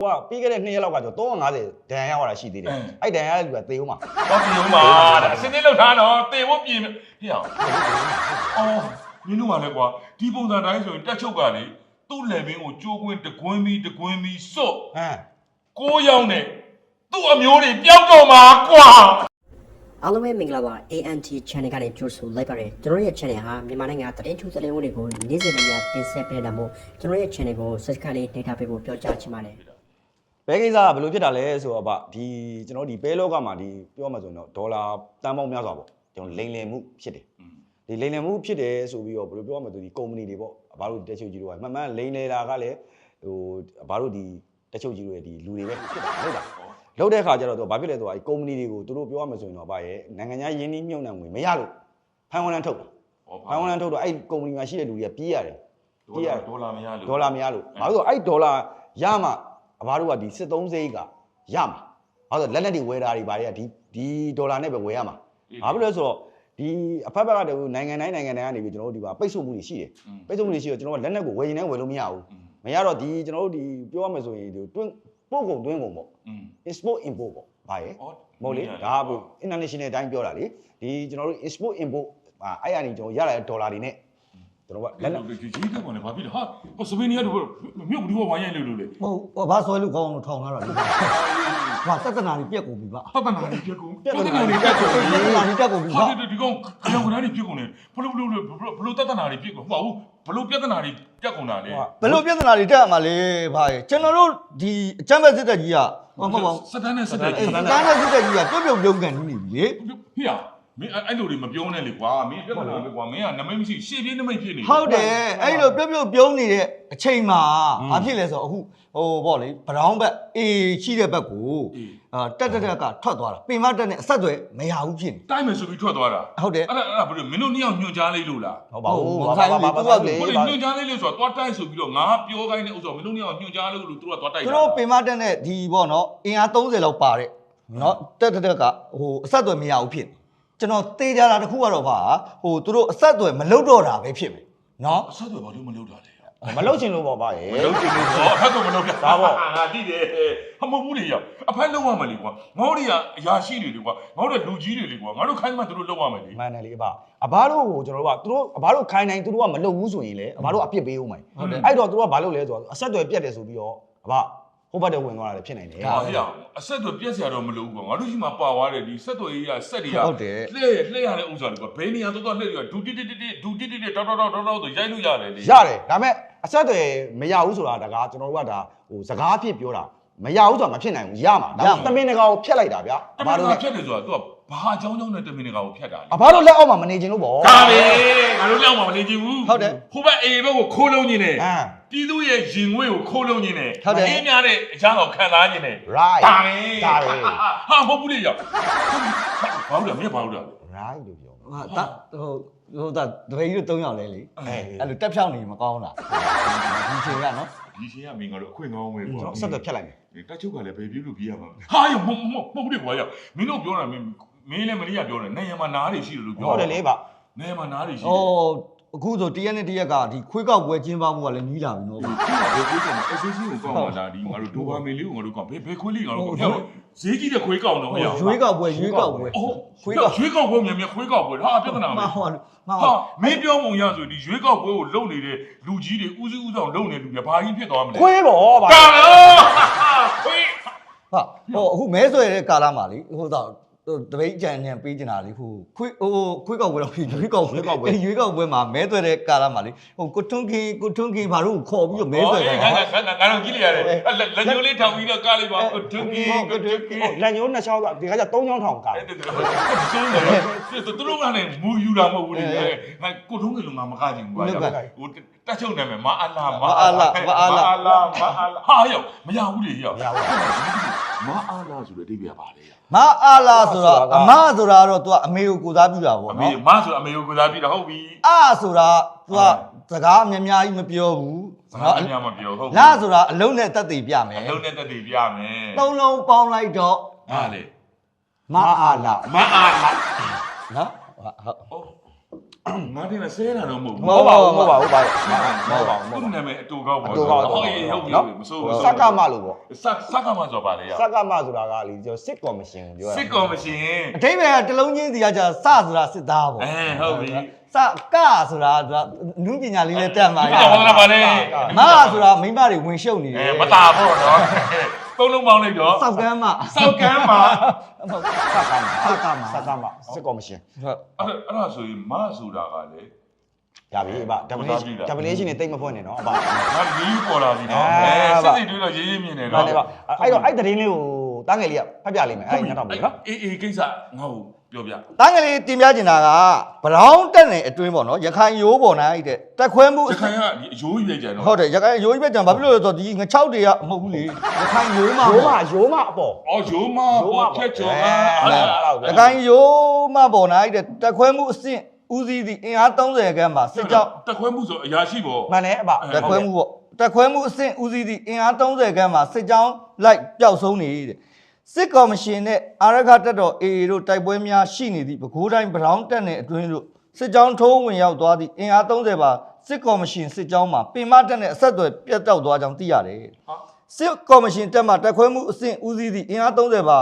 ဟိုကပြီးခဲ့တဲ့2ရက်လောက်ကကျွန်တော်350ဒဏ်ရာရတာရှိသေးတယ်အင်းအဲ့ဒဏ်ရာရတဲ့လူကသေဦးမှာတော့ဒီလုံးပါတဲ့အစင်းလေးလောက်ထားတော့တေဖို့ပြင်ဟေ့အောင်အော်မင်းတို့ကလည်းကွာဒီပုံစံတိုင်းဆိုရင်တက်ချုပ်ကလေသူ့ level ကိုကြိုးကွင်းတကွင်းပြီးတကွင်းပြီးစော့ဟမ်ကိုးရောက်နေသူ့အမျိုးတွေပျောက်တော့မှာကွာအားလုံးပဲမင်္ဂလာပါ ANT channel ကနေကြိုဆိုလိုက်ပါရစေကျွန်တော်ရဲ့ channel ဟာမြန်မာနိုင်ငံသတင်းထူးသတင်းဝင်တွေကိုနေ့စဉ်နဲ့ညတင်ဆက်ပေးနေတာမို့ကျွန်တော်ရဲ့ channel ကို subscribe လေးနှိပ်ထားပေးဖို့ပြောကြားချင်ပါတယ် ဘဲကိစ္စကဘယ်လိုဖြစ်တာလဲဆိုတော့ဗဒီကျွန်တော်ဒီဘဲလောကမှာဒီပြောမှဆိုရင်တော့ဒေါ်လာတန်ပေါင်းများစွာပေါ့ကျွန်တော်လိန်လည်မှုဖြစ်တယ်ဒီလိန်လည်မှုဖြစ်တယ်ဆိုပြီးတော့ဘယ်လိုပြောမှဆိုဒီကုမ္ပဏီတွေပေါ့ဘာလို့တက်ချုပ်ကြီးတို့ကမှန်မှန်လိန်လည်တာကလည်းဟိုဘာလို့ဒီတက်ချုပ်ကြီးတို့ရဲ့ဒီလူတွေပဲဖြစ်တာဟုတ်လားလောက်တဲ့ခါကျတော့သူကဘာဖြစ်လဲဆိုတော့ဒီကုမ္ပဏီတွေကိုသူတို့ပြောမှဆိုရင်တော့ဗာရဲ့နိုင်ငံခြားယင်းနှီးမြုပ်နှံငွေမရလို့ဖန်ဝန်လန်းထုတ်တာဖန်ဝန်လန်းထုတ်တော့အဲ့ကုမ္ပဏီမှာရှိတဲ့လူတွေကပြေးရတယ်ဒေါ်လာဒေါ်လာမရလို့ဒေါ်လာမရလို့ဘာလို့လဲဆိုတော့အဲ့ဒေါ်လာရမှ အဘတို့ကဒီစစ်သုံးစိတ်ကရမှာဘာလို့လဲဆိုတော့လက်လက်တွေဝယ်တာတွေဘာတွေကဒီဒီဒေါ်လာနဲ့ပဲဝယ်ရမှာဘာဖြစ်လဲဆိုတော့ဒီအဖက်ဖက်ကတည်းကနိုင်ငံတိုင်းနိုင်ငံတိုင်းကနေပြီးကျွန်တော်တို့ဒီပါပိတ်ဆို့မှုတွေရှိတယ်ပိတ်ဆို့မှုတွေရှိတော့ကျွန်တော်ကလက်လက်ကိုဝယ်ရင်လည်းဝယ်လို့မရဘူးမရတော့ဒီကျွန်တော်တို့ဒီပြောရမယ်ဆိုရင်ဒီတွင်းပို့ကုန်တွင်းကုန်ပေါ့อืม export import ပေါ့ဘာရဲ့အော်မဟုတ်လေဒါက international အတိုင်းပြောတာလေဒီကျွန်တော်တို့ export import အာအဲ့အရင်ကျွန်တော်ရလာတဲ့ဒေါ်လာတွေနဲ့ ကျွန်တော်ကလက်လက်ရေးတက်ကုန်လေဘာဖြစ်လဲဟာဟိုစပင်းနီကတော့မြုပ်ဘူးဝိုင်းရိုက်လို့လို့လေဟုတ်ဟိုဘာဆွဲလို့ကောင်းလို့ထောင်လာတာလေဟာတက္ကနာကြီးပြက်ကုန်ပြီဗျပဿနာတွေပြက်ကုန်ပြက်ကုန်ပဿနာတွေပြက်ကုန်တက္ကနာကြီးပြက်ကုန်ပြီဟာဗျဒီဒီကောင်ကြောင်ကနာတွေပြက်ကုန်တယ်ဘလို့ဘလို့ဘလို့တဿနာတွေပြက်ကုန်ဟောဘူးဘလို့ပြဿနာတွေပြက်ကုန်တာလေဘယ်လိုပြဿနာတွေတက်ရမှာလဲဗျကျွန်တော်တို့ဒီအချမ်းဘက်စစ်တပ်ကြီးကဟောမဟုတ်ပါဘူးစတန်နဲ့စတက်အဲစတန်းနဲ့စစ်တပ်ကြီးကပြုတ်ပြုတ်ပြုံးကန်နေပြီလေဟေ့ရ မင်းအဲ့လိုတွေမပြောနဲ့လေကွာမင်းပြဿနာပဲကွာမင်းကနမိတ်မရှိရှေ့ပြေးနမိတ်ဖြစ်နေဟုတ်တယ်အဲ့လိုပြုတ်ပြုတ်ပြုံးနေတဲ့အချိန်မှာဘာဖြစ်လဲဆိုတော့အခုဟိုဗောလေဘရောင်းဘက်အေးရှိတဲ့ဘက်ကိုအာတက်တက်တက်ကထွက်သွားတာပင်မတက်နဲ့အဆက်အသွယ်မရဘူးဖြစ်နေတိုင်းမယ်ဆိုပြီးထွက်သွားတာဟုတ်တယ်အဲ့ဒါအဲ့ဒါဘယ်လိုမင်းတို့နှစ်ယောက်ညွှန်ကြားလိုက်လို့လားဟုတ်ပါဘူးဟုတ်ဘာပါဘာဘူးဘာဘာဘာလေဟိုလေဘာညွှန်ကြားလိုက်လို့ဆိုတော့သွားတိုက်ဆိုပြီးတော့ငါပြောခိုင်းတဲ့ဥစ္စာမင်းတို့နှစ်ယောက်ညွှန်ကြားလို့လို့သူတို့ကသွားတိုက်သူတာတို့ပင်မတက်နဲ့ဒီဗောနော်အင်အား30လောက်ပါတဲ့နော်တက်တက်တက်ကဟိုအဆက်အသွယ်မရဘူးဖြစ်နေ ကျွန်တော်တေးကြတာတစ်ခုကတော့ဗာဟိုသူတို့အဆက်အသွယ်မလုပ်တော့တာပဲဖြစ်မယ်နော်အဆက်တွေဘာလို့မလုပ်တာလဲမလုတ်ချင်လို့ပေါ့ဗျာရေမလုပ်ချင်လို့ပေါ့အဖက်ကမလုပ်တာဒါပေါ့ငါတိတယ်အမဟုတ်ဘူးလေရောက်အဖက်လုံးရမယ်လေကွာငါတို့တွေကအရာရှိတွေလေကွာငါတို့လူကြီးတွေလေကွာငါတို့ခိုင်းမှသူတို့လုံးရမယ်လေမှန်တယ်လေအဘအဘတို့ကိုကျွန်တော်တို့ကသူတို့အဘတို့ခိုင်းနိုင်သူတို့ကမလုတ်ဘူးဆိုရင်လေအဘတို့အပြစ်ပေးဦးမယ်ဟုတ်တယ်အဲ့တော့သူတို့ကဘာလုပ်လဲဆိုတော့အဆက်အသွယ်ပြတ်တယ်ဆိုပြီးတော့အဘ ဟိုဘက်တည်းဝင်သွားတာလည်းဖြစ်နိုင်တယ်ဟာပြအဆက်တွေပြက်စရာတော့မလိုဘူးကွာငါတို့ရှိမှပါသွားတယ်ဒီဆက်တွေကြီးကဆက်တွေကဟုတ်တယ်လှည့်လှည့်ရတဲ့ဥစ္စာတွေကွာဘယ်နေရာတော့တော့လှည့်ရဒူတိတိတိဒူတိတိတောက်တောက်တောက်တောက်တောက်ဆိုရိုက်လို့ရတယ်လေရတယ်ဒါပေမဲ့အဆက်အသွယ်မရဘူးဆိုတာဒါကကျွန်တော်တို့ကဒါဟိုစကားအဖြစ်ပြောတာမရဘူးဆိုတာမဖြစ်နိုင်ဘူးရမှာဒါသမင်းတကာကိုဖျက်လိုက်တာဗျာတအမဘန်တို့တော်လည်းဖြတ်တယ်ဆိုတာ तू ကဘာအကြောင်းကြောင့်နဲ့တမင်တကာကိုဖြတ်တာလေအဘတို့လက်အောက်မှာမနေချင်လို့ပေါ့ဒါပဲငါတို့လောက်မှမနေကြဘူးဟုတ်တယ်ဟိုဘက်အေဘက်ကိုခိုးလုံးနေတယ်ဟမ် ပြည်သူရဲ့ရင်ငွေကိုခိုးလုံးနေတယ်ဟုတ်တယ် အင်းများတဲ့အကြောင်းကိုခံစားနေတယ် right ဒါပဲဒါပဲ ဟာမဟုတ်ဘူးလေရောက်ဘာလို့လဲမင်းဘာလို့လဲ right လို့ပြောဟာတဟိုဟိုဒါတပည့်ကြီးတို့၃ယောက်လဲလေအဲအဲ့လိုတက်ဖြောင်းနေမကောင်းလားဒီချိန်ကနော်ဒီရှင်ကမင်းကတော့အခွင့်ကောင်းပဲကျွန်ကွာတော်အဆက်အသွယ်ဖျက်လိုက်မယ်တက်ချုပ်ကလည်းဘယ်ပြေးလို့ပြေးရမှာဟာရမဟုတ်မဟုတ်ဘူးလေကွာရောက်မင်းတို့ပြောတာမင်းမင်းလည်းမလေးကပြောတယ်နိုင်ရမှာနားတွေရှိတယ်လို့ပြောဟုတ်တယ်လေဗျနိုင်ရမှာနားတွေရှိဩတယ် အခုဆိုတရက်နဲ့တရက်ကဒီခွေးကောက်ပွဲကျင်းပမှုကလည်းနီးလာပြီနော်ဘယ်ခွေးကောင်လဲ SSC ကိုကောက်မှာလားဒီငါတို့ဒိုဘာမင်လေးကိုငါတို့ကောက်ဘယ်ဘယ်ခွေးလေးငါတို့ကောက်ဟဲ့ဈေးကြီးတဲ့ခွေးကောင်တော့ဟဲ့ရွေးကောက်ပွဲရွေးကောက်ပွဲအော်ခွေးခွေးကောကောက်က်ရွေးကောက်ပွဲမြန်မြန်ခွေးကောက်ပွဲဟာပြဿနာမပဲဟုတ်မဟုတ်ဟာမင်းပြောပုံရဆိုဒီရွေးကောက်ပွဲကိုလုံနေတဲ့လူကြီးတွေဦးစီးဦးဆောင်လုံနေလူတွေဘာကြီးဖြစ်သွားမလဲခွေးပေါ့ဗျကာလောခွေးဟာဟိုအခုမဲဆွဲတဲ့ကာလမှာလေဟိုတော့ တပိတ်ကြံညံပေးချင်တာလေဟိုခွေးဟိုခွေးကောက်ပွဲတော့ဖြစ်ရွေးကောက်ပွဲရွေးကောက်ပွဲရွေးကောက်ပွဲမှာမဲဆွဲတဲ့ကာလမှာလေဟိုကိုထွန်းကင်းကိုထွန်းကင်းဘာလို့ခေါ်ပြီးတော့မဲဆွဲတယ်ငါငါငါငါတော့ကြည့်လိုက်ရတယ်လက်ညိုးလေးထောင်ပြီးတော့ကားလေးပါဒုက္ခိဒုက္ခိလက်ညိုးနှစ်ချောင်းကဒီခါကျ3ချောင်းထောင်ကအဲ့ဒါဆိုတော့သူတို့ကလည်းမူယူတာမဟုတ်ဘူးလေငါကိုထုံးကလေးငါမကားချင်ဘူးကွာဟိုတက်ချုပ်နေမယ်မအားလားမအားလားမအားလားဟာယောမရဘူးလေယောမရဘူးမအားလားဆိုတဲ့အဓိပ္ပာယ်ပါလေ မအားလားဆိုတော့အမဆိုတာတော့ तू အမေကိုကိုစားပြုတာပေါ့အမေနော်မဆိုအမေကိုကစားပြီးတော့ဟုတ်ပြီအဆိုတာ तू ကစကားအများများကြီးမပြောဘူးစကားအများမပြောဟုတ်လာဆိုတာအလုံးနဲ့တက်တည်ပြမယ်အလုံးနဲ့တက်တည်ပြမယ်သုံးလုံးပေါင်းလိုက်တော့ဟာလေမအားလားမအားလားနော်ဟုတ် ဟုတ်ငါတင်ဆဲတာတော့မဟုတ်မဟုတ်ပါဘူးမဟုတ်ပါဘူးပါမဟုတ်ပါဘူးမသူဟုတ်ပါဘူးနာမည်အတူကောက်ပေါ့အတူကောက်ဟုတ်ရေဟုတ်ပြီမစိုးဘူးစက်ကမလို့ပေါ့စက်စက်ကမဆိုပါလေရစက်ကမဆိုတာကလေကျွန်တော်စစ်ကော်မရှင်ကိုပြောတာစစ်ကော်မရှင်အထိပ္ပယ်ကတစ်လုံးချင်းစီကကြာစဆိုတာစစ်သားပေါ့အဲဟုတ်ပြီစကဆိုတာကနုပညာလေးနဲ့တက်မှာဒီတော့ဘာလဲပါလဲမဆိုတာမိန်းမတွေဝင်ရှုပ်နေတအဲယ်မတာဖို့နော် သုံးလုံးပေါင်းလိုက်တော့စောက်ကမ်းမစောက်ကမ်းမှာစက်ကမစက်ကမစက်ကမစစ်ကော်မရှင်ဟုတ်အဲ့အဲ့ဒါဆိုရင်မဆိုတာကလေရပြီအဘ definition definition နဲ့တိတ်မဖွင့်နဲ့နော်အဘငါလီးပေါ်လာပြီနော်အဲအဲပါစစ်စစ်တွေးတော့ရေးရေးမြင်နေဟုတ်နော်တယ်ပါအဲ့တော့အဲ့တရင်လေးကို တားငယ်လေးကဖတ်ပြလိမ့်မယ်အဲ့ညတော့မယ်နော်အေးအေးကိစ္စငါ့ကိုပြောပြတန်းကလေးတင်ပြချင်တာကဘရောင်းတက်နေအတွင်းပေါ့နော်ရခိုင်ရိုးပေါ်နိုင်တဲ့တက်ခွဲမှုရခိုင်ကဒီအယိုးကြီးပဲကြံတော့ဟုတ်တယ်ရခိုင်ရိုးကြီးပဲကြံဘာဖြစ်လို့လဲဆိုတော့ဒီငချောက်တွေကမဟုတ်ဘူးလေရခိုင်ရိုးမှာရိုးမရိုးမအပေါ်အော်ယိုးမပေါ်ဖြတ်ကျော်ကအဲရခိုင်ရိုးမှာပေါ်နိုင်တဲ့တက်ခွဲမှုအဆင့်ဦးစီးသည့်အင်အား30ခန်းမှာစစ်ကြောင်းတက်ခွဲမှုဆိုအရာရှိပေါ့မှန်တယ်အဘတက်ခွဲမှုပေါ့တက်ခွဲမှုအဆင့်ဦးစီးသည့်အင်အား30ခန်းမှာစစ်ကြောင်းလိုက်ပျောက်ဆုံးနေတဲ့ စစ်ကော်မရှင်နဲ့အာရခတက်တော် AA တို့တိုက်ပွဲများရှိနေသည့်ပဲခူးတိုင်းဗရောင်းတက်နယ်အတွင်းတို့စစ်ကြောင်းထိုးဝင်ရောက်သွားသည့်အင်အား30ပါစစ်ကော်မရှင်စစ်ကြောင်းမှာပင်မတက်နဲ့အဆက်အသွယ်ပြတ်တောက်သွားကြောင်းသိရတယ်ဟာစစ်ကော်မရှင်တက်မှတက်ခွဲမှုအဆင့်ဦးစီးသည့်အင်အား30ပါ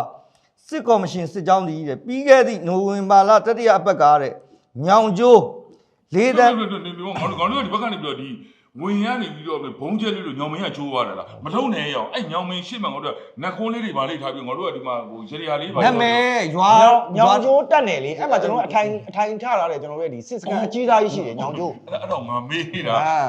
စစ်ကော်မရှင်စစ်ကြောင်းတည်တဲ့ပြီးခဲ့သည့်နိုဝင်ဘာလတတိယအပတ်ကားတဲ့ညောင်ကျိုးလေးတန်းငါတို့ငါတို့ဒီဘက်ကနေပြီးတော့ဒီဝ င်ရနေပြီးတော့ဘုံကျဲလေးလို့ညောင်မင်းကချိုးသွားတာလားမထုံနဲ့ရောအဲ့ညောင်မင်းရှေ့မှာငါတို့ကနက်ခွန်းလေးတွေပါလိထားပြီးငါတို့ကဒီမှာဟိုရေရာလေးပါနာမည်ရွာညောင်ညောင်ကျိုးတက်နေလေအဲ့မှာကျွန်တော်အထိုင်အထိုင်ချထားတယ်ကျွန်တော်တို့ရဲ့ဒီစစ်စကန်အကြီးသားကြီးရှိတယ်ညောင်ကျိုးအဲ့တော့ငါမေးနေတာအာ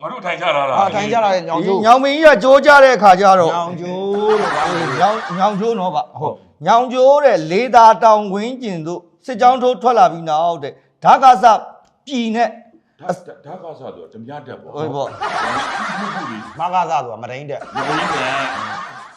ငါတို့ထိုင်ချလာတာအာထိုင်ချထားတယ်ညောင်ကျိုးညောင်မင်းကြီးကကြိုးကြတဲ့အခါကျတော့ညောင်ကျိုးလို့ပါညောင်ညောင်ကျိုးနော်ဗျဟုတ်ညောင်ကျိုးတဲ့လေသာတောင်ဝင်းကျင်တို့စစ်ကြောင်းထိုးထွက်လာပြီးနောက်တဲ့ဓာကစပြည်နဲ့ ဒါဒါကစားတော့ဓမြတက်ပေါ့ဟုတ်ပေါ့ဟုတ်ပြီမကားစားဆိုတာမတိန်တက်မင်းက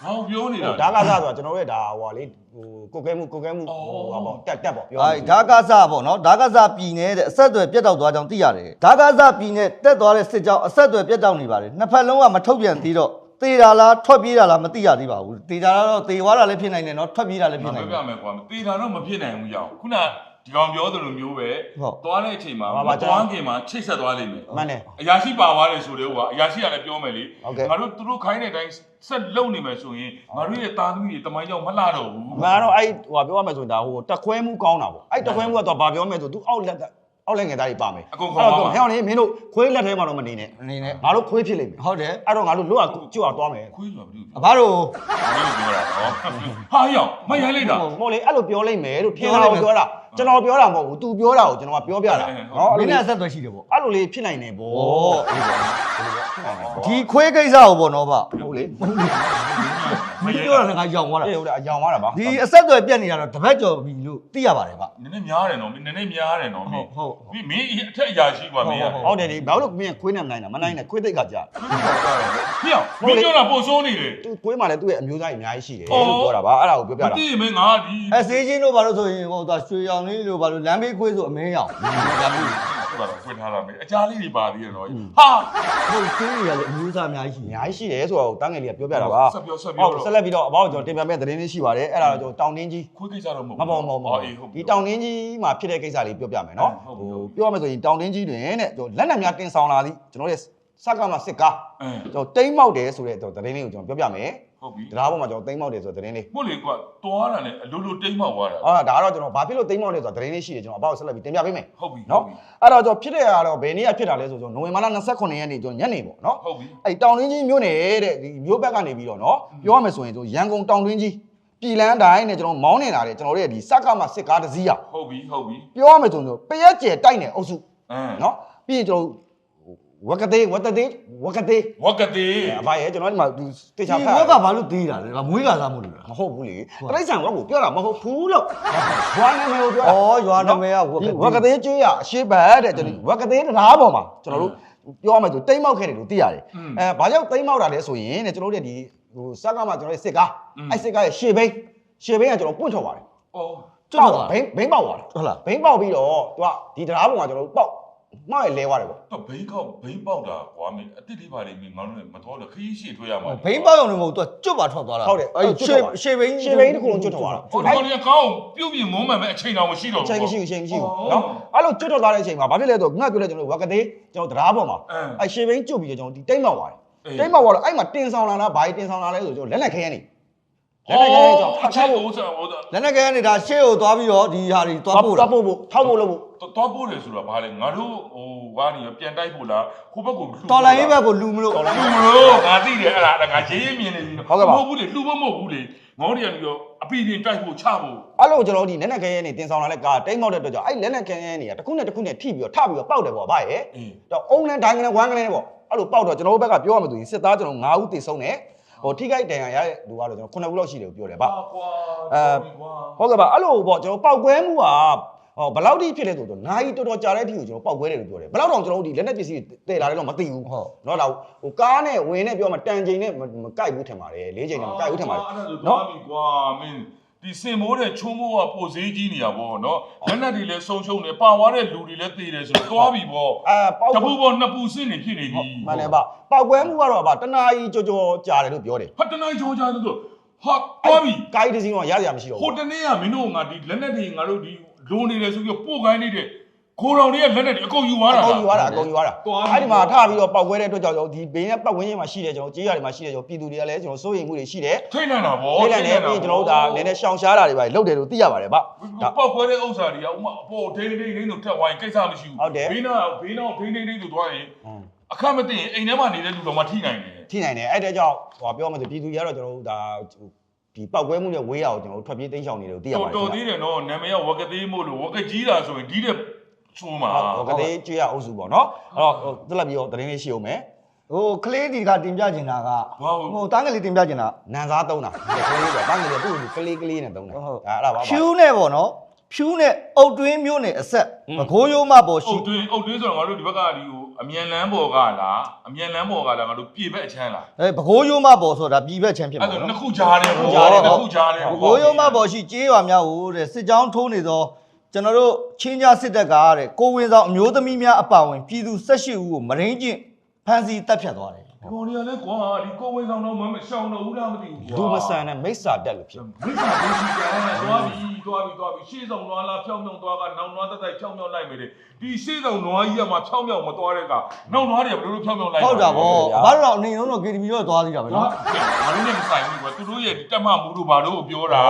ဟောပြောနေတာဒါကားစားဆိုတာကျွန်တော်တို့ရဲ့ဒါဟိုလေဟိုကိုကဲမှုကိုကဲမှုအော်ဟိုဟာပေါ့တက်တက်ပေါ့ပြောအဲဓာကစပေါ့နော်ဓာကစပြည်နဲ့တဲ့အဆက်အသွယ်ပြတ်တောက်သွားကြောင်းသိရတယ်ဓာကစပြည်နဲ့တက်သွားတဲ့စစ်ကြောင်းအဆက်အသွယ်ပြတ်တောက်နေပါတယ်နှစ်ဖက်လုံးကမထုတ်ပြန်သေးတော့တေတာလားထွက်ပြေးတာလားမသိရသေးပါဘူးတေတာတော့တေသွားတာလည်းဖြစ်နိုင်တယ်နော်ထွက်ပြေးတာလည်းဖြစ်ငါနိုင်တပြောယ်ပြမယ်ကွာတေတာတော့မဖြစ်နိုင်ဘူးရောက်ခုန ဒီကောင်ပြောသလိုမျိုးပဲဟုတ်သွားတဲ့အချိန်မှာမသွားခင်မှာချိတ်ဆက်သွားလိမ့်မယ်မှန်တယ်အရာရှိပါသွားတယ်ဆိုတော့ကအရာရှိကလည်းပြောမယ်လေဟုတ်ကဲ့ငါတို့သူတို့ခိုင်းတဲ့အတိုင်းဆက်လုံနေမယ်ဆိုရင်ငါတို့ရဲ့သားသမီးတွေတမိုင်းကြောင့်မလှတော့ဘူးမှန်တော့အဲ့ဟိုပြောရမယ်ဆိုရင်ဒါဟိုတက်ခွဲမှုကောင်းတာပေါ့အဲ့တက်ခွဲမှုကတော့ဘာပြောမလဲဆိုသူအောက်လက် အောက်လက်ငယ်သားတွေပါမယ်အကုန်ခေါ်ပါပါဟဲ့အောင်လေမင်းတို့ခွေးလက်ထဲမှာတော့မနေနဲ့အနေနဲ့ငါတို့ခွေးဖြစ်လိမ့်မယ်ဟုတ်တယ်အဲ့တော့ငါတို့လွတ်အောင်ကျွတ်အောင်သွားမယ်ခွေးဆိုတာဘယ်လိုအဘတို့ပြောတာနော်ဟာရောက်မရိုင်းလိုက်တာမဟုတ်လေအဲ့လိုပြောလိမ့်မယ်လို့ထင်တာကိုပြောတာကျွန်တော်ပြောတာမဟုတ်ဘူး तू ပြောတာကိုကျွန်တော်ကပြောပြတာနော်မအဲ့င်းလိုနဲ့အဆက်အသွယ်ရှိတယ်ပေါ့အဲ့လိုလေးဖြစ်နိုင်တယ်ဗောဒီခွေးကိစ္စကိုပေါ့နော်ဗျဟုတ်လေ မ မ ရိုင်း ပြော တာ တာလည်းငါကြောင်သွားတာ အေးဟုတ်တယ်အကြောင်သွားတာပါ ဒီအဆက်အသွယ်ပြတ်နေတာတော့တပတ်ကျော်ပြီလို့သိရပါတယ်ဗျ နည်းနည်းများတယ်နော်နည်းနည်းများတယ်နော်မ ဟု င်း တ်ဟုတ် မင်းမင်းအထက်အရာရှိกว่าမင်းက ဟုတ်တယ်ဒီဘာလို့မင်းခွေးနဲ့မနိုင်တာမနိုင်နဲ့ခွေးသိက်ကကြာ ဖေအောင်မင်းပြောတာပို့ဆိုးနေတယ် သူခွေးမှလည်းသူ့ရဲ့အမျိုးသားကြီးအများကြီးရှိတယ် အော် လို့ပြောတာပါအဲ့ဒါကိုပြောပြ မ တာ သိရင်မင်းငါဒီ အဲစေးချင်းတို့ဘာလို့ဆိုရင်ဟိုသွားရွှေရောင်လေးတို့ဘာလို့လမ်းဘေးခွေးဆိုအမင်းရောင်လမ်းဘေး ဟုတ်ပါတော့ဖွင့်ထားတာမင်းအကြားလေးတွေပါသေးရတော့ဟာဟုတ်ခွေးတွေကလည်းအမျိုးသားအများကြီးရှိအတယ်များကြီးရှိတယ်ဆိုတော့တန်းငယ်လေးကပြောပြတာပါဆက်ပြောဆက်ပြောဟုတ်ဆက်လက်ပြီးတော့အဘောက်ကျွန်တော်တင်ပြမယ့်သတင်းလေးရှိပါတယ်အဲ့ဒါတော့ကျွန်တော်တောင်တင်းကြီးခွေးကိစ္စတော့မဟုတ်မပေါ်မပေါ်မပေါ်အေးဟုတ်ဒီတောင်တင်းကြီးမှာဖြစ်တဲ့ကိစ္စလေးပြောပြမယ်နော်ဟုတ်ပြီဟုတ်ပြီပြောရမယ်ဆိုရင်တောင်တင်းကြီးတွင်တဲ့ကျွန်တော်လက်နက်များတင်ဆောင်လာသည့်ကျွန်တော်ရဲ့စကားမှာစစ်ကားအဲကျွန်တော်တိမ့်မောက်တယ်ဆိုတဲ့သတင်းလေးကိုကျွန်တော်ပြောပြမယ် ဟုတ်ပြီတရားပေါ်မှာကျွန်တော်တိမ့်မောက်တယ်ဆိုတဲ့သတင်းလေးမို့လေကွာသွားတာနဲ့အလိုလိုတိမ့်မောက်သွားတာအော်ဒါကတော့ကျွန်တော်ဘာဖြစ်လို့တိမ့်မောက်လဲဆိုတော့သတင်းလေးရှိတယ်ကျွန်တော်အဘောက်ဆက်လက်ပြီးတင်ပြပေးမယ်ဟုတ်ပြီနော်အဲ့တော့ကျွန်တော်ဖြစ်တဲ့အားတော့ဘယ်နေ့ကဖြစ်တာလဲဆိုတော့နိုဝင်ဘာလ29ရက်နေ့ကျွန်တော်ညနေပေါ့နော်ဟုတ်ပြီအဲ့တောင်တွင်းကြီးမြို့နယ်တဲ့ဒီမြို့ဘက်ကနေပြီးတော့နော်ပြောရမယ်ဆိုရင်ကျွန်တော်ရန်ကုန်တောင်တွင်းကြီးပြည်လန်းတိုင်းနဲ့ကျွန်တော်မောင်းနေတာတဲ့ကျွန်တော်တို့ရဲ့ဒီစက်ကမစစ်ကားတစ်စီးอ่ะဟုတ်ပြီဟုတ်ပြီပြောရမယ်ဆိုရင်ပရက်ကျဲတိုက်နေအုပ်စုအဲနော်ပြီးရင်ကျွန်တော် ဝကသေးဝတသေးဝကသေးဝကတိအဘရဲ့ကျွန်တော်ဒီမှာတေချာဒီဖတ်ဘက်ကဘာလို့သေးတာလဲမွေးလာစားမို့လို့လားမဟုတ်ဘူးလေတရိတ်ဆန်ဝက်ကိုပြောတာမဟုတ်ဘူးလို့ရွာနာမည်ကိုပြောတာဩရွာနာမည်ကဝဒီက်ဝက်ကသေးကျွေးရအရှိဘတ်တဲ့ကျွန်တော်ဝက်ကသေးတရားပေါ်မှာကျွန်တော်တို့ပြောရမယ်ဆိုတိမ့်မောက်ခဲ့တယ်လို့သိရတယ်အဲဘာကြောင့်တိမ့်မောက်တာလဲဆိုရင်တဲ့ကျွန်တော်တို့ဒီဟိုစက်ကမှကျွန်တော်တို့စစ်ကားအဲ့စစ်ကားရဲ့ရှေ့ဘိန်းရှေ့ဘိန်းကကျွန်တော်ပွင့်ထွက်သွားတယ်အော်ကျွတ်တော့ဘိန်းဘိန်းပေါက်သွားတယ်ဟုတ်လားဘိန်းပေါက်ပြီးတော့သူကဒီတရားပေါ်မှာကျွန်တော်တို့ပေါက် မှားရလဲသွားတယ်ပေါ့တော့ဘိန်းကောက်ဘိန်းပေါက်တာကွာမင်းအစ်စ်လေးပါလိမ့်မင်းငါတို့လည်းမတော်လို့ခရီးရှိထွေးရမှာဘိန်းပေါက်အောင်နေမဟုတ်သူကကျွတ်ပါထွက်သွားတာဟုတ်တယ်အဲ့ကျွတ်ရှေ့သွားတာရှေ့ဘိန်းရှေ့ဘိန်းတစ်ခုလုံးကျွတ်ထွက်သွားတာဟိုကောင်ကြီးကောင်းပြုတ်ပြင်မုန်းမှန်မဲ့အချိန်တော်မရှိတော့အချိန်မရှိဘူးအချိန်မရှိဘူးဟုတ်နော်အဲ့လိုကျွတ်ထွက်သွားတဲ့အချိန်မှာဘာဖြစ်လဲဆိုတော့ငါပြောလဲကျွန်တော်ဝက်ကသေးကျွန်တော်တရားပေါ်မှာအင်းအဲ့ရှေ့ဘိန်းကျွတ်ပြီးတော့ကျွန်တော်ဒီတိတ်မောက်သွားတယ်အေးတိတ်မောက်သွားတော့အဲ့မှာတင်ဆောင်လာလားဘာကြီးတင်ဆောင်လာလဲဆိုကျွန်တော်လက်လက်ခဲရနေလက်လက်ခဲရကျွန်တော်ဖတ်ချဖို့ဟိုဆိုဟိုလက်နက်ကဲနေတာရှေ့ကိုသွားပြီးတော့ဒီဟာတွေသွားပို့တာသွားပို့ဖို့ထောက်ဖို့လုပ်ဖို့ တော့ပို့တယ်ဆိုတာဘာလဲငါတို့ဟိုဘာနေပြန်တိုက်ဖို့လားဟိုဘက်ကိုတော်လိုင်းရေးဘက်ကိုလူမလို့လူလို့ငါသိတယ်အဲ့ဒါငါရေးရေးမြင်နေပြီမဟုတ်ဘူးလေလူမမဟုတ်ဘူးလေငေါတွေကနေတော့အပီပင်တိုက်ဖို့ချဖို့အဲ့လိုကျွန်တော်ဒီလက်လက်ခဲရနေတင်ဆောင်လာတဲ့ကားတိတ်မောက်တဲ့အတွက်ကြောင့်အဲ့လက်လက်ခဲရနေကတစ်ခုနဲ့တစ်ခုနဲ့ထိပြီးတော့ထပြီးတော့ပေါက်တယ်ပေါ့ဗျာရဲ့အေးတော့အုံနဲ့ဒိုင်းနဲ့ဝမ်းကလေးပေါ့အဲ့လိုပေါက်တော့ကျွန်တော်တို့ဘက်ကပြောရမှာဆိုရင်စစ်သားကျွန်တော်9ဦးတေဆုံးတယ်ဟိုထိခိုက်တန်ရာရတဲ့လူကတော့ကျွန်တော်9ဦးလောက်ရှိတယ်လို့ပြောတယ်ဗျကွာဟုတ်ကဲ့ပါအဲ့လိုပေါ့ကျွန်တော်ပောက်ကွဲမှုက ဟောဘလောက်တိဖြစ်လဲဆိုတော့နာရီတော်တော်ကြာတဲ့အထိကိုကျွန်တော်ပောက်ခွဲတယ်လို့ပြောတယ်ဘလောက်တောင်ကျွန်တော်တို့ဒီလက်နက်ပစ္စည်းတည်လာတယ်တော့မသိဘူးဟုတ်နော်ဒါဟိုကားနဲ့ဝင်နဲ့ပြောမှတန်ချိန်နဲ့မကိုက်ဘူးထင်ပါတယ်လေးချိန်နဲ့မကိုက်ဘူးထင်ပါတယ်နော်ကွာမင်းဒီစင်မိုးတဲ့ချုံမိုးကပိုဈေးကြီးနေတာပေါ့နော်လက်နက်တွေလည်းဆုံးရှုံးတယ်ပါဝါတဲ့လူတွေလည်းသေတယ်ဆိုတော့တွားပြီပေါ့အဲပေါက်တပူပေါ့နှစ်ပူစစ်နေဖြစ်နေပြီမှန်တယ်ပါပောက်ကွဲမှုကတော့ဗာတနာကြီးကြော်ကြော်ကြာတယ်လို့ပြောတယ်ဟာတနာကြီးကြော်ကြာတယ်ဆိုတော့ဟာတွားပြီကိုင်းတစင်းတော့ရရရမရှိတော့ဟိုတနေ့ကမင်းတို့ငါဒီလက်နက်တွေငါတို့ဒီ လိုနေတယ်ဆိုပြီးပို့ခိုင်းနေတဲ့ကိုတော်တွေကလက်နက်တွေအကုန်ယူသွားတာအကုန်ယူသွားတာအကုန်ယူသွားတာသွားပြီအဲ့ဒီမှာထပြီးတော့ပောက်ကွဲတဲ့အတွက်ကြောင့်ကျွန်တော်ဒီဘေးနဲ့ပတ်ဝန်းကျင်မှာရှိတယ်ကျွန်တော်ကြေးရတွေမှာရှိတယ်ကျွန်တော်ပြည်သူတွေကလည်းကျွန်တော်စိုးရိမ်မှုတွေရှိတယ်ထိတ်နိုင်တာဗောထိတ်လန့်နေပြီးကျွန်တော်တို့ဒါနည်းနည်းရှောင်ရှားတာတွေပါလုပ်တယ်လို့သိရပါတယ်ဗျဒါပောက်ခွဲတဲ့ဥစ္စာတွေကဥမာအပေါ်ဒိန်းဒိန်းဒိန်းတို့ထက်ဝိုင်းကိစ္စမရှိဟုတ်တယ်ဘူးဘေးနာဘေးနာဒိန်းဒိန်းဒိန်းတို့သွားရင်အခက်မသိရင်အိမ်ထဲမှာနေတဲ့လူတော်မှထိနိုင်တယ်ထိနိုင်တယ်အဲ့တဲ့ကြောင့်ဟောပြောမှဆိုပြည်သူတွေကတော့ကျွန်တော်တို့ဒါ ဒီပောက်ကွဲမှုနဲ့ဝေးရအောင်ကျွန်တော်တို့ထွက်ပြေးတိမ်းရှောင်နေတယ်လို့သိရတော်ပါတယ်တော်သေးတယ်နော်နာမည်ကဝက်ကသေးမို့လို့ဝက်ကကြီးတာဆိုရင်ဒီတဲ့ဆိုးမှာဟုတ်ကဲ့ကျွေးရအုပ်စုပေါ့နော်အဲ့တော့ဟိုတက်လက်ပြီးတော့သတင်းလေးရှိအောင်မယ်ဟိုကလေးဒီကတင်ပြချင်တာကဘာဟုတ်ဟိုတန်းကလေးတင်ပြချင်တာနန်စားသုံးတာဒီကလေးဆိုတော့တန်းကလေးကသူ့ကိုကလေးကလေးနဲ့သုံးတာဟုတ်ဒါအဲ့ဒါပါပါဖြူးနဲ့ပေါ့နော်ဖြူးနဲ့အုတ်တွင်းမျိုးနဲ့အဆက်อืมမကိုးရိုးမပေါ်အုရှိတ်တွင်းအုတ်တွင်းဆိုတော့ငါတို့ဒီဘက်ကဒီဟို အမြန်လန်းပေါ်ကလားအမြန်လန်းပေါ်ကလားငါတို့ပြေဘက်အချမ်းလားအဲဘကိုးရိုးမပေါ်ဆိုတာပြည်ဘက်ချမ်းဖြစ်အဲ့မှာဒါနော်နှစ်ခုကြားတယ်နှစ်ခုကြားတယ်နှစ်ခုကြားတယ်ဘကိုးရိုးမပေါ်ရှိကြေးရွာများကိုတဲ့စစ်ကြောင်းထိုးနေသောကျွန်တော်တို့ချင်းကြားစစ်တပ်ကတဲ့ကိုဝင်ဆောင်အမျိုးသမီးများအပါဝင်ပြည်သူ18ဦးကိုမရင်းချင်းဖမ်းဆီးတပ်ဖြတ်သွားတယ် ဒီကောင်တွေကလည်းကွာဒီကိုဝင်းဆောင်တော့မမရှောင်းတော့ဘူးလားမသိဘူးကွာလူမဆန်နဲ့မိစ္ဆာတက်လို့ဖြစ်မိစ္ဆာဒုစီကလည်းသွားပြီသွားပြီသွားပြီရှေ့ဆောင်သွားလားဖြောင်းဖြောင်းသွားကနောက်နွားတက်တိုက်ဖြောင်းဖြောင်းလိုက်မယ်ဒီရှေ့ဆောင်နွားကြီးကမှဖြောင်းဖြောင်းမသွားတဲ့ကနောက်နွားတွေကဘယ်လိုဖြောင်းဖြောင်းလိုက်ဟုတ်တာဗောဘာလို့တော့အနေလုံးတော့ KTV တော့သွားသေးတာပဲနော်နော်ငါတို့လည်းမဆိုင်ဘူးကွာသူတို့ရဲ့တက်မမှုတို့ဘာလို့ပြောတာ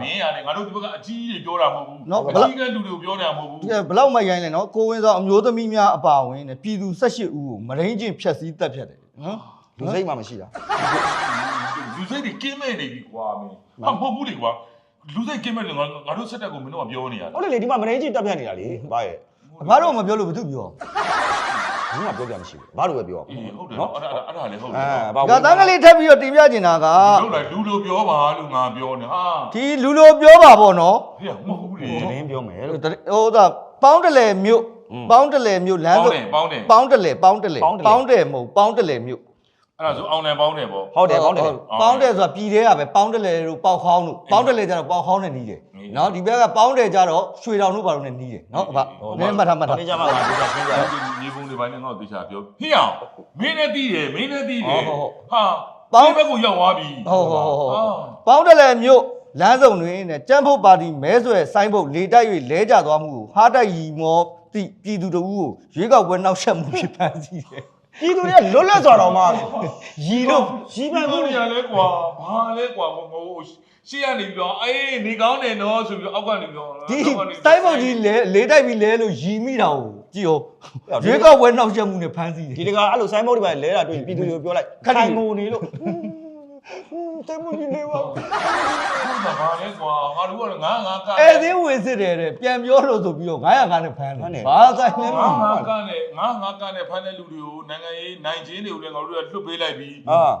မင်းရတယ်ငါတို့ဒီဘက်ကအကြီးကြီးပြောတာမဟုတ်ဘူးအကြီးကလူတွေကိုပြောတာမဟုတ်ဘူးဒီဘလောက်မှရိုင်းလဲနော်ကိုဝင်ဆောင်အမျိုးသမီးများအပါဝင်တဲ့ပြည်သူ18ဦးကိုမရင်းချင်းဖျက်ဆီးတပ်ဖြတ်တယ် နော်လူစိတ်မှမရှိတာလူစိတ်တွေကင်းမဲ့နေပြီကွာမင်းဟာမဟုတ်ဘူးလေကွာလူစိတ်ကင်းမဲ့နေငါငါတို့စက်တက်ကိုမင်းတို့ကပြောနေရဟုတ်တယ်လေဒီမှာမရင်းကြီးတက်ပြတ်နေတာလေဘာရဲ့ဘာလို့မပြောလို့ဘာသူပြောဘင်းကပြောပြမရှိဘူးဘာလို့ပဲပြောအေးဟုတ်တယ်နော်အဲ့ဒါအဲ့ဒါလည်းဟုတ်တယ်အဲဘာကတန်းကလေးထပ်ပြီးတော့တင်ပြချင်တာကဟုတ်လားလူလိုပြောပါလို့ငါပြောနေဟာဒီလူလိုပြောပါပေါ့နော်ဟေးမဟုတ်ဘူးလေသတင်းပြောမယ်လို့ဟိုဒါပေါင်းတလဲမြို့อืม ပေါင်းတလဲမြို့လမ်းပေါင်းစုံတယ်ပေါင်းတယ်ပေါင်းတလဲပေါင်းတလဲပေါင်းတလဲပေါင်းတယ်မဟုတ်ပေါင်းတလဲမြို့အဲ့ဒါဆိုအောင်တယ်ပေါင်းတယ်ပေါ့ဟုတ်တယ်ဟုတ်တယ်ပေါင်းတယ်ဆိုတာပြည်သေးတာပဲပေါင်းတလဲတို့ပေါက်ခေါင်းတို့ပေါင်းတလဲကျတော့ပေါက်ခေါင်းနဲ့နီးတယ်နီးတယ်နော်ဒီဘက်ကပေါင်းတယ်ကျတော့ရွှေတောင်တို့ဘာလို့နဲ့နီးတယ်နော်အဖဟုတ်နည်းမှတ်ထားမှတ်ထားဒီကြမှာငါပြောပြရှင်းပြအဲ့ဒီမြေပုံတွေပိုင်းနဲ့ငါ့ကိုတေချာပြောဟေးအောင်မင်းလည်းတည်တယ်မင်းလည်းတည်တယ်ဟုတ်ဟုတ်ဟုတ်ဟာပေါင်းဒီဘက်ကိုရောက်သွားပြီဟုတ်ဟုတ်ဟုတ်ဟုတ်အာပေါင်းတလဲမြို့လမ်းစုံတွင်နဲ့ကြမ်းဖို့ပါတီမဲဆွဲဆိုင်းဖို့လေတိုက်၍လဲကျသွားမှုကိုဟာတိုက်ရီမော တိပြည်သူတို့ကိုရွေးကောက်ပွဲနောက်ဆက်မှုဖြစ်ပန်းစီတယ်ပြည်သူတွေကလွတ်လပ်စွာတော့မှရီလို့ရီပန်မှုဘူးနေရလဲကွာဘာလဲကွာဟိုဟိုရှေ့ကနေပြီးတော့အေးနေကောင်းတယ်နော်ဆိုပြီးတော့အောက်ကနေပြီးတော့ဒီတိုင်းပုံကြီးလဲလေးတိုက်ပြီးလဲလို့ရီမိတာကိုကြည့်ဟုတ်ရွေးကောက်ပွဲနောက်ဆက်မှုနဲ့ဖမ်းဆီးတယ်ဒီတကအဲ့လိုဆိုင်းဘုတ်တွေပါလဲတာတွေ့ပြည်သူတွေကိုပြောလိုက်ခိုင်ငိုနေလို့ တဲမှုကြီးနေပါဘာဘာလဲကွာငါတို့ကငါငါကအဲသေးဝင်စစ်တယ်တဲ့ပြန်ပြောလို့ဆိုပြီးတော့900ခါနဲ့ဖမ်းတယ်ဘာဆိုင်လဲငါငါကနဲ့ငါငါကနဲ့ဖမ်းတဲ့လူတွေကိုနိုင်ငံရေးနိုင်ချင်းတွေကိုလည်းငါတို့ကလွတ်ပေးလိုက်ပြီး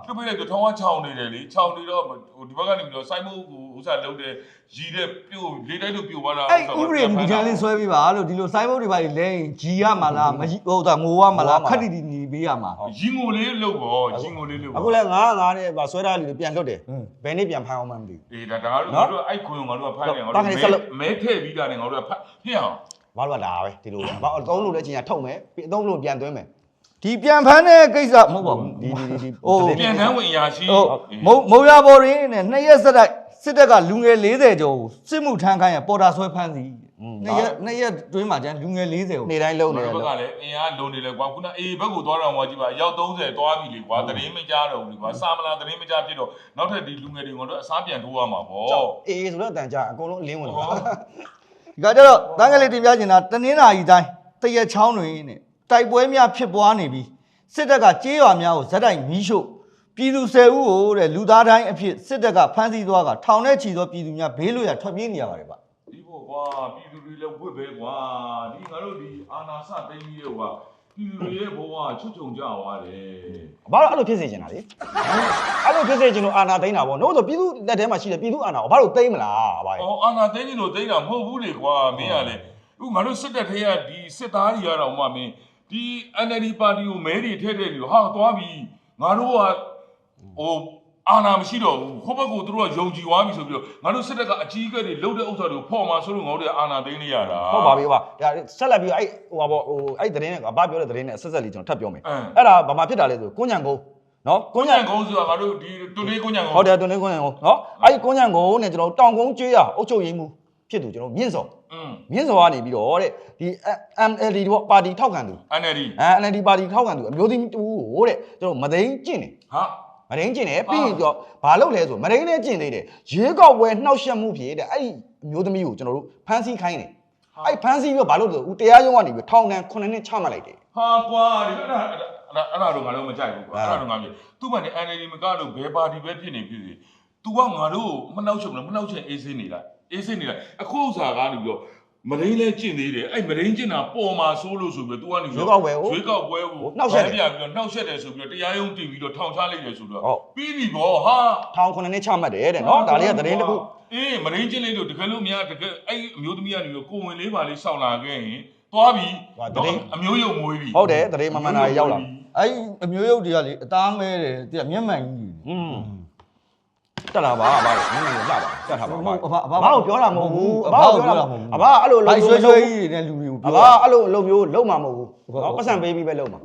လွတ်ပေးလိုက်တော့ထောင်းကချောင်းနေတယ်လေချောင်းနေတော့ဟိုဒီဘက်ကနေပြီးတော့စိုင်းမိုးကိုဥစားလုံးတဲ့ရီတဲ့ပြို့လေးတိုက်လို့ပြို့သွားတာအဲ့ဥပဒေမူကြမ်းလေးဆွဲပြီးပါလို့ဒီလိုစိုင်းဘုတ်တွေပါလဲရင်ဂျီရမှာလားမဟိုတာငိုရမှာလားခက်တီတီညီ ပေးရမှာရင်ငိုလေးလုတ်ပေါ့ရင်ငိုလေးလုတ်အခုလဲငါးငါးနဲ့ဗာဆွဲထားလူတွေပြန်လွတ်တယ်ဘယ်နေ့ပြန်ဖမ်းအောင်မှမသိဘူးအေးဒါဒါငါတို့ငါတို့အဲ့ခွင်ငါတို့ကဖမ်းတယ်ငါတို့မဲထည့်ပြီးတာနဲ့ငါတို့ကဖတ်ဟဲ့အောင်ဘာလို့ကဒါပဲဒီလိုပဲဘာအသုံးလို့လည်းချင်းရထုတ်မယ်ပြီးအသုံးလို့ပြန်သွင်းမယ်ဒီပြန်ဖမ်းတဲ့ကိစ္စမဟုတ်ပါဘူးဒီဒီဒီဒီဟိုပြန်တန်းဝင်ရာရှိဟုတ်မုံမုံရဘော်ရင်းနဲ့နှစ်ရက်စက်တိုက်စစ်တပ်ကလူငယ်40ကျော်ကိုစစ်မှုထမ်းခိုင်းရပေါ်တာဆွဲဖမ်းစီ နှစ်ရက်နှစ်ရက်တွင်းမှာကျန်လူငယ်40ကိုနေ့တိုင်းလုံးဘနေယ်တယ်ဘလို့က်ကလည်းအင်အားလုံးနေလေကွာခုနအေးဘက်ကိုသွားတော့မှကြည့်ပါရောက်30သွားပြီလေကွာတရင်မကြတော့ဘူးလေကွာစာမလားတရင်မကြဖြစ်တော့နောက်ထပ်ဒီလူငယ်တွေကတော့အစားပြန်ထိုးရမှာပေါ့ကြောက်အေးဆိုတော့အတန်ကြာအကုန်လုံးအလင်းဝင်သွားဒီကကြတော့တန်းကလေးတင်ပြချင်တာတနင်္လာရီတိုင်းတရက်ချောင်းတွေနဲ့တိုက်ပွဲများဖြစ်ပွားနေပြီးစစ်တပ်ကကြေးရွာများကိုဇက်တိုက်မီးရှို့ပြည်သူ၁၀ဦးကိုတဲ့လူသားတိုင်းအဖြစ်စစ်တပ်ကဖမ်းဆီးသွားကထောင်ထဲချီသောပြည်သူများဘေးလွတ်ရာထွက်ပြေးနေရပါတယ်ဗျဒီဖို့ ကွာပြည်သူတွေလည်းဝတ်ပဲကွာဒီငါတို့ဒီအာနာစသိမ်းပြီးတော့ကွာပြည်သူတွေရဲ့ဘဝချွတ်ချုံကြသွားတယ်ဘာလို့အဲ့လိုဖြစ်စေချင်တာလေအဲ့လိုဖြစ်စေချင်လို့အာနာသိမ်းတာပေါ့နို့ဆိုပြည်သူလက်ထဲမှာရှိတဲ့ပြည်သူအာနာကိုဘာလို့သိမ်းမလားဘာလဲ။အော်အာနာသိန်းကြီးလို့သိန်းတာမဟုတ်ဘူးလေကွာမင်းကလေ။အခုငါတို့စစ်တပ်ထဲကဒီစစ်သားတွေကတော့မှမင်းဒီ NLD ပါတီကိုမဲတွေထည့်တဲ့လူဟာသွားပြီ။ငါတို့ကဟို အာနာမရှိတော့ဘူး။ဟိုဘက်ကိုသူတို့ကယုံကြည်သွားပြီဆိုပြီးတော့ငါတို့စစ်တပ်ကအကြီးအကဲတွေလှုပ်တဲ့ဥစ္စာတွေကိုဖော်မှာဆိုလို့ငါတို့ကအာနာသိန်းနေရတာ။ဟုတ်ပါပြီကွာဒါဆက်လက်ပြီးအဲ့ဟိုပါပေါ့ဟိုအဲ့သတင်းနဲ့အဘပြောတဲ့သတင်းနဲ့ဆက်ဆက်လေးကျွန်တော်ထပ်ပြောမယ်အင်းအဲ့ဒါဘာမှဖြစ်တာလဲဆိုကွန်းညံကုန်းနော်ကွကိုန်းညံညံကုန်းဆိုတာငါတို့ဒီတူလေးကိုညံကုန်းဟုတ်တယ်တွန်လေးကွန်းညံကုန်းနော်အဲ့ဒီကွန်းညံကုန်းနဲ့ကျွန်တော်တောင်ကုန်းကျွေးရအုတ်ချုပ်ရင်းမှုဖြစ်သူကျွန်တော်မြင့်စော်อืมမြင့်စော်ကနေပြီးတော့တဲ့ဒီ MLD တော့ပါတီထောက်ခံသူ NLD အဲ NLD ပါတီထောက်ခံသူအမျိုးသမီးတူကိုတဲ့ကျွန်တော်မသိန်းကျင့်တယ်ဟာ မရင်းကျင်တယ်ပြီးရင်တော့ဘာလုပ်လဲဆိုမရင်းနဲ့ကျင်သေးတယ်ရွေးကောက်ပွဲနှောက်ယှက်မှုဖြစ်တဲ့အဲ့ဒီအမျိုးသမီးကိုကျွန်တော်တို့ဖမ်းဆီးခိုင်းတယ်အဲ့ဖမ်းဆီးပြီးတော့ဘာလုပ်လို့ဦးတရားရုံးကနေပြီးထောင်ဒဏ်9နှစ်ချမှတ်လိုက်တယ်ဟာကွာဒီအဲ့ဒါအဲ့ဒါအဲ့ဒါတော့ငါတို့မကြိုက်ဘူးကွာအဲ့ဒါတော့ငါမြေသူ့ဘာနဲ့ NLD မကတော့ဘယ်ပါတီပဲဖြစ်နေဖြစ်စီ तू ကငါတို့မနှောက်ချက်မလားမနှောက်ချက်အေးစင်းနေလိုက်အေးစင်းနေလိုက်အခုဥစ္စာကနေပြီးတော့ မရင်းလဲကျင့်သေးတယ်အဲ့မရင်းကျင့်တာပေါ်မှာဆိုးလို့ဆိုပြီးတော့ तू ကနေ ရွေးကောက်ပွဲကို ရွေးကောက်ပွဲကို နှောက်ယှက်တယ် ပြပြီးတော့နှောက်ယှက်တယ်ဆိုပြီးတော့တရားရုံးတင်ပြီးတော့ထောင်ချလိုက်တယ်ဆိုတော့ ဟုတ် ပြီးပြီဗောဟာ ထောင်9နှစ်ချမှတ်တယ်တဲ့နော်ဒါလေးကသတင်းတစ်ခု အေးမရင်းကျင့်လိုက်လို့တကယ်လို့များတကယ်အဲ့အမျိုးသမီးကနေပြီးတော့ကိုဝင်လေးပါလေးစောင့်လာခဲ့ရင်သွားပြီ ဟာသတင်း အမျိုးရုံမွေးပြီ ဟုတ်တယ်သတင်းမမှန်တာရောက်လာ အဲ့ဒီအမျိုးရုပ်တွေကလေအသားမဲတယ်တိကမျက်မှန်ကြီး อืม တက်လာပါဘာလို့မင်းလည်းလာပါတက်ထားပါဘာအဘအဘဘာကိုပြောတာမဟုတ်ဘူးအဘကိုပြောတာမဟုတ်ဘူးအဘအဲ့လိုဘိုက်ဆွဲဆွဲကြီးတွေနဲ့လူတွေကိုအပြောဘအဲ့လိုအလုပ်မျိုးလုံးမှာမဟုတ်ဘူးနော်ပတ်စံပေးပြီးပဲလုံးမှာ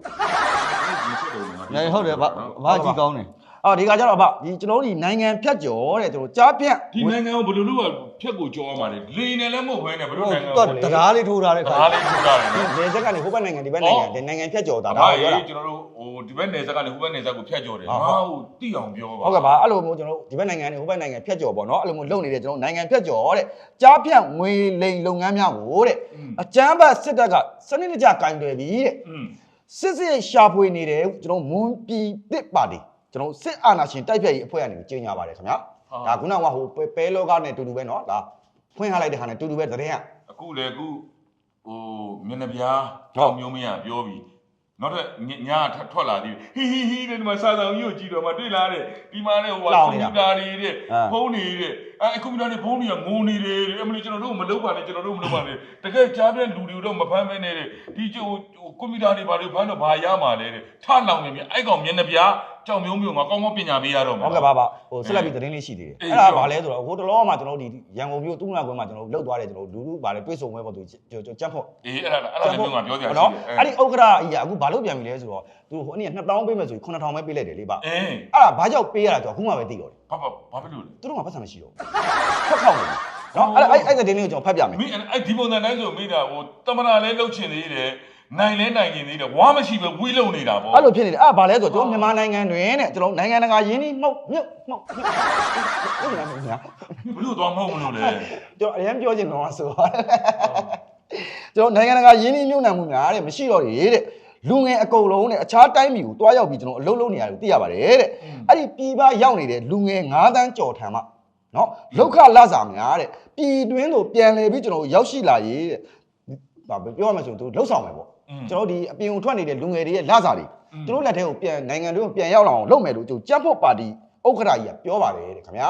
ညဟုတ်တယ်ဘာဘာကြီးကောင်းတယ် အော်ဒီကကြတော့အဘဒီကျွန်တော်တို့ဒီနိုင်ငံဖြတ်ကျော်တဲ့ကျွန်တော်ကြားပြန့်ဒီနိုင်ငံကိုဘယ်လိုလုပ်ရဖြတ်ကိုကြောရမှာလဲလေနေလည်းမဟုတ်ဘဲနဲ့ဘယ်လိုဟိုနိုင်ငံတော့တရားလေးထိုးထားတဲ့ခါဒါလေးထုတ်တာလေနေစက်ကနေဟိုဘက်နိုင်ငံဒီဘက်နိုင်ငံဒီနိုင်ငံဖြတ်ကျော်တာဒါဒါဒါပြောတာကျွန်တော်တို့ဟိုဒီဘက်နယ်စပ်ကနေဟိုဘက်နယ်စပ်ကိုဖြတ်ကြောတယ်ဟုတ်ငါဟုတ့်ကိုတိအောင်ပြောပါဟုတ်ကဲ့ပါအဲ့လိုမျိုးကျွန်တော်တို့ဒီဘက်နိုင်ငံနဲ့ဟိုဘက်နိုင်ငံဖြတ်ကျော်ပေါ့နော်အဲ့လိုမျိုးလုပ်နေတဲ့ကျွန်တော်နိုင်ငံဖြတ်ကျော်တဲ့ကြားပြန့်ငွေလိမ်လုပ်ငန်းများကိုတဲ့အကျန်းဘတ်စစ်တပ်ကစနစ်တကျကင်တွယ်ပြီးတဲ့อืมစစ်စစ်ရှာဖွေနေတဲ့ကျွန်တော်မွန်ပြည်တစ်ပါတီ ကျွန်တော်စစ်အာဏာရှင်တိုက်ဖြတ်ရေးအဖွဲ့ကနေကြီးညာပါတယ်ခင်ဗျာဒါခုနကဟိုပဲပဲလောကနဲ့တူတူပဲနော်ဒါဖွင့်ထားလိုက်တဲ့ဟာနဲ့တူတူပဲသတင်းကအခုလေအခုဟိုမျက်နှာပြားဟောက်မျိုးမရပြောပြီနောက်ထပ်ညညထွက်လာသေးဟီဟီဟီတဲ့ဒီမှာစာဆောင်ကြီးကိုကြည့်တော့မှတွေ့လာတဲ့ဒီမှာတဲ့ဟိုကွန်ပျူတာတွေတဲ့ဖုန်းတွေတဲ့အဲကွန်ပျူတာတွေဖုန်းတွေကငုံနေတယ်တဲ့အမလီကျွန်တော်တို့မလုပ်ပါနဲ့ကျွန်တော်တို့မလုပ်ပါနဲ့တကယ်ကြားတဲ့လူတွေတော့မဖမ်းမဲနဲ့တဲ့ဒီကျိုးကွန်ပျူတာတွေဘာတွေဖမ်းတော့ဘာရမှာလဲတဲ့ထလောင်နေပြီအဲ့ကောင်မျက်နှာပြား ကြောင်မျိုးမျိုးငါကောင်းကောင်းပညာပေးရတော့မှာဟုတ်ကဲ့ပါပါဟိုဆက်လက်ပြီးသတင်းလေးရှိသေးတယ်အေးအဲ့ဒါပြောဘာလဲဆိုတော့ဟိုတလောမှာကျွန်တော်ဒီရန်ကုန်မြို့တူးနာကွင်းမှာကျွန်တော်လှုပ်သွားတယ်ကျွန်တော်လူလူဘာလဲတွေးဆုံပွဲပေါ့သူကြက်ဖို့အေးအဲ့ဒါအဲ့ဒါလည်းမျိုးငါပြောကြရစီနော်အဲ့ဒီဥက္ကရာကြီးကအခုဘာလို့ပြန်ပြီလဲဆိုတော့သူဟိုအနည်း2000ပေးမယ်ဆိုရင်9000ပဲပေးလိုက်တယ်လေပါအေးအဲ့ဒါဘာကြောင့်ပေးရတာဆိုတော့အခုမှပဲသိတော့တယ်ဘာဘာဘာဖြစ်လို့လဲသူတို့ကပတ်စံမရှိတော့ဘူးဖက်ခေါက်နေတယ်နော်အဲ့အဲ့အဲ့တဲ့တင်းလေးကိုကျွန်တော်ဖတ်ပြမယ်မင်းအဲ့ဒီပုံစံတိုင်းဆိုမိတာဟိုတမနာလဲလှုပ်ချင်သေးတယ် နိုင်လဲနိုင်နေသေးတယ်ဝါမရှိပဲဝီးလုံနေတာပေါ့အဲ့လိုဖြစ်နေတယ်အဲ့ဘာလဲဆိုတော့ကျွန်တော်မြန်မာနိုင်ငံတွင်တဲ့ကျွန်တော်နိုင်ငံတကာရင်းနှီးမှုတ်မြုပ်မှုတ်မြုပ်မြုပ်မြုပ်ဘလို့သွားမဟုတ်မလို့လဲကျွန်တော်အရင်ပြောချင်တော့ဆိုတော့ကျွန်တော်နိုင်ငံတကာရင်းနှီးမြုပ်နှံမှုများတဲ့မရှိတော့ရေတဲ့လူငယ်အကုန်လုံးနဲ့အခြားတိုင်းပြည်ကိုတွားရောက်ပြီးကျွန်တော်အလုပ်လုပ်နေရတယ်သိရပါတယ်တဲ့အဲ့ဒီပြည်ပရောက်နေတဲ့လူငယ်9တန်းကြော်ထံမှနော်လောက်ခလစာများတဲ့ပြည်တွင်းကိုပြန်လဲပြီးကျွန်တော်ရောက်ရှိလာရေးတဲ့ဘာပြောရမလဲဆိုတော့သူလှုပ်ဆောင်မယ်ပေါ့ ကျွန်တော်ဒီအပြင်ကိုထွက်နေတဲ့လူငယ်တွေရဲ့လစာတွေသူတို့လက်ထဲကိုပြန်နိုင်ငံတွေကိုပြန်ရောက်လာအောင်လုပ်မယ်လို့ကျွန်တော်ကြက်ဖို့ပါတီဥက္ကဋ္ဌကြီးကပြောပါတယ်တဲ့ခင်ဗျာ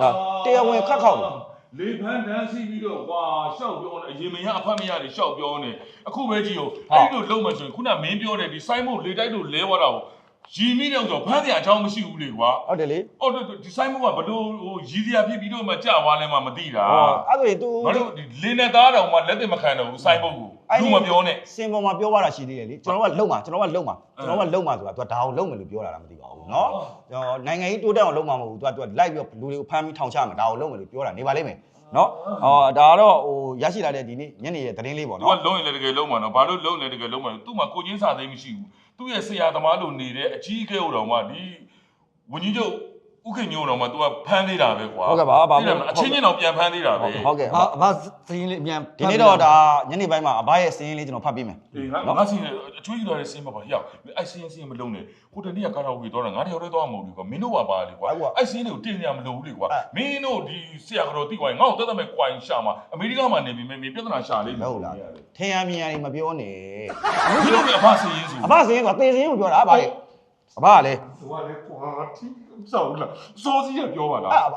ဒါတရားဝင်ခတ်ခေါက်တယ်လေဖန်းတန်းစီပြီးတော့ကွာရှောက်ပြောနေအရင်မရအဖတ်မရတွေရှောက်ပြောနေအခုပဲကြည့်ဦးအဲ့ဒီလိုလုံးမှဆိုရင်ခုနမင်းပြောတဲ့ဒီစိုင်းမို့လေတိုက်တို့လဲသွားတာကို ရီမိတဲ့ဥစ္စာဖမ်းစရာအကြောင်းမရှိဘူးလေကွာ ဟုတ်တယ်လေ ဟုတ်တယ်ဒီဆိုင်မကဘလို့ဟိုရီစရာဖြစ်ပြီးတော့မှကြာသွားလဲမှမသိတာ ဟောအဲ့ဆိုရင် तू ငါတို့ဒီလင်းနဲ့သားတော်မှလက်သက်မခံတော့ဘူးဆိုင်ဘုတ်ကိုလူမပြောနဲ့ စင်ပေါ်မှာပြောရတာရှိသေးတယ်လေကျွန်တော်ကလုံမှာကျွန်တော်ကလုံမှာကျွန်တော်ကလုံမှာဆိုတာ तू ဒါအောင်လုံမယ်လို့ပြောတာလားမသိပါဘူးเนาะကျွန်တော်နိုင်ငံရေးတိုးတက်အောင်လုံမှာမဟုတ်ဘူး तू က तू လိုက်ပြီးလူတွေကိုဖမ်းပြီးထောင်ချမှာဒါအောင်လုံမယ်လို့ပြောတာနေပါလိမ့်မယ်เนาะဟောဒါကတော့ဟိုရရှိလာတဲ့ဒီနေ့ညနေရဲ့သတင်းလေးပေါ့ သူ เนาะ ကလုံးရင်လည်းတကယ်လုံးမှာနော်ဘာလို့လုံးလဲတကယ်လုံးမှာသူ့မှာကိုချင်းစာသိမ်းမရှိဘူး သူ့ရဲ့ဆရာသမားလိုနေတဲ့အကြီးအကဲဟိုတော်မှဒီဝင်းကြီးချုပ် ဥခင်ညိုတော်မှ तू ကဖမ်းသေးတာပဲကွာဟုတ်ကဲ့ပါဘာသိတယ်မလားအချင်းချင်းတော့ပြန်ဖမ်းသေးတာပဲဟုတ်ကဲ့ဘာဘာစရင်လေးအမြန်ဒီနေ့တော့ဒါညနေပိုင်းမှာအဘရဲ့စင်းလေးကျွန်တော်ဖတ်ပေးမယ်အေးငါငါစီအချွေးကြီးတော်ရဲ့စင်းမပါဟျောက်အဲ့စင်းစင်းမလုံးနဲ့ဟိုတနေ့ကကာရာအိုကေတော့ငါတယောက်တည်းတော့မဟုတ်ဘူးကွာမင်းတို့ကပါလေကွာအဲ့စင်းတွေကိုတင်နေရမလို့ဘူးလေကွာမင်းတို့ဒီဆရာကတော့တိကွာငါ့ကိုတက်တက်မဲ့ကွိုင်းရှာမှာအမေရိကမှာနေပြီမင်းပြဿနာရှာလိမ့်မယ်ဟုတ်လားထင်ရမြင်ရမပြောနဲ့မင်းတို့ကအဖစင်းဆိုအဘစင်းကသေစင်းကိုပြောတာအဘလေ အဘကလေဟိုကလေကွာတိစောက်လာစောစီးရပြောပါလားအ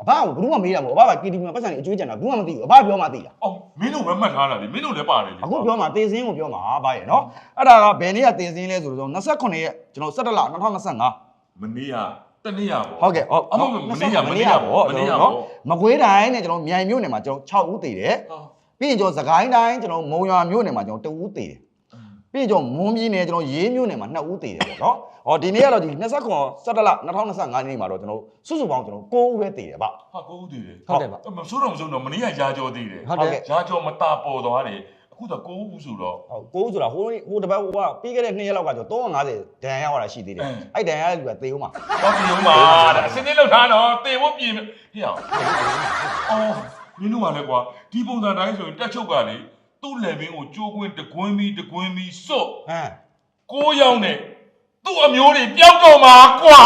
အဘကဘယ်သူမှမေးတာမဟုတ်အဘက KTV မှာပတ်စံနေအကျွေးကြံတာဘူးမှမသိဘူးအဘပြောမှသိတာအော်မင်းတို့ပဲမှတ်ထားတာလေမင်းတို့လည်းပါတယ်လေအခုပြောမှာသေစင်းကိုပြောမှာအဘရဲ့နော်အဲ့ဒါကဘယ်နေ့ကသေစင်းလဲဆိုတော့29ရက်ကျွန်တော်17လ2025မနေ့ကတနေ့ရပေါ့ဟုတ်ကဲ့ဟုတ်အမမမနေ့ကမနေ့ကပေါ့မနေ့ကပေါ့မကွေးတိုင်းနဲ့ကျွန်တော်မြိုင်မြို့နယ်မှာကျွန်တော်6ဦးသေတယ်ပြီးရင်ကျွန်တော်စကိုင်းတိုင်းကျွန်တော်မုံရွာမြို့နယ်မှာကျွန်တော်2ဦးသေတယ် ပြီးရင်ကျွန်တော်မွန်ပြည်နယ်ကျွန်တော်ရေးမြို့နယ်မှာ2ဦးသေတယ်ပေါ့နော်ဟောဒီနေ့ကတော့ဒီ29 17လ2025နေ့မှာတော့ကျွန်တော်စုစုပေါင်းကျွန်တော်9ဦးပဲသေတယ်ဗျဟာကိုဦးတည်တယ်ဟုတ်တယ်ပါမဆိုးတော့မဆိုးတော့မနေ့ကရာကြောသေးတယ်ဟုတ်တယ်ရာကြောမတာပေါ်သွားတယ်အခုတော့ကိုဦးဆိုတော့ဟုတ်9ဦးဆိုတာဟိုဟိုတပတ်ဟိုကပြီးခဲ့တဲ့2ရက်လောက်ကကျွန်တော်350ဒဏ်ရာရတာရှိသေးတယ်အဲ့ဒဏ်ရာရတဲ့လူကသေဦးမှာတော့ပြုံးပါတဲ့အစင်းလေးလောက်ထားတော့တေဖို့ပြင်ဟေ့အောင်အော်မင်းတို့ကလည်းကွာဒီပုံစံတိုင်းဆိုရင်တက်ချုပ်ကလေ သူ့လက်ဘင်းကိုကြိုးကွင်းတကွင်းပြီးတကွင်းပြီးစွတ်ဟမ် ကိုးယောက်နဲ့သူ့အမျိုးတွေပျောက်တော့မှာကွာ